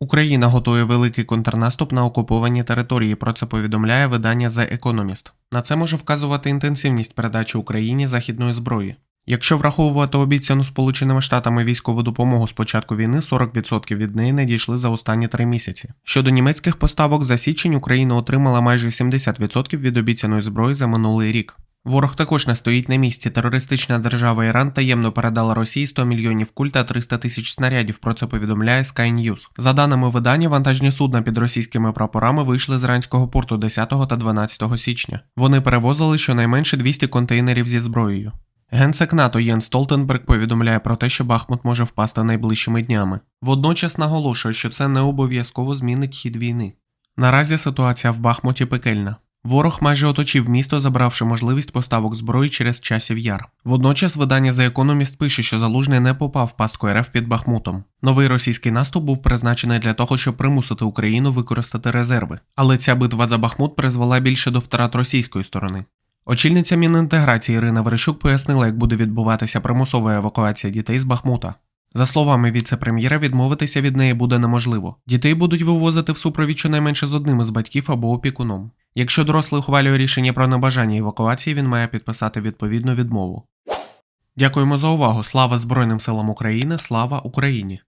Україна готує великий контрнаступ на окуповані території. Про це повідомляє видання The Economist. На це може вказувати інтенсивність передачі Україні західної зброї. Якщо враховувати обіцяну Сполученими Штатами військову допомогу з початку війни, 40% від неї не дійшли за останні три місяці. Щодо німецьких поставок, за січень Україна отримала майже 70% від обіцяної зброї за минулий рік. Ворог також не стоїть на місці. Терористична держава Іран таємно передала Росії 100 мільйонів куль та 300 тисяч снарядів. Про це повідомляє Sky News. За даними видання, вантажні судна під російськими прапорами вийшли з іранського порту 10 та 12 січня. Вони перевозили щонайменше 200 контейнерів зі зброєю. Генсек НАТО Єн Столтенберг повідомляє про те, що Бахмут може впасти найближчими днями. Водночас наголошує, що це не обов'язково змінить хід війни. Наразі ситуація в Бахмуті пекельна. Ворог майже оточив місто, забравши можливість поставок зброї через часів яр. Водночас видання The Economist пише, що залужний не попав пастку РФ під Бахмутом. Новий російський наступ був призначений для того, щоб примусити Україну використати резерви. Але ця битва за Бахмут призвела більше до втрат російської сторони. Очільниця Мінінтеграції Ірина Верещук пояснила, як буде відбуватися примусова евакуація дітей з Бахмута. За словами віце-прем'єра, відмовитися від неї буде неможливо. Дітей будуть вивозити в супровід щонайменше з одним із батьків або опікуном. Якщо дорослий ухвалює рішення про небажання евакуації, він має підписати відповідну відмову. Дякуємо за увагу. Слава Збройним силам України, слава Україні!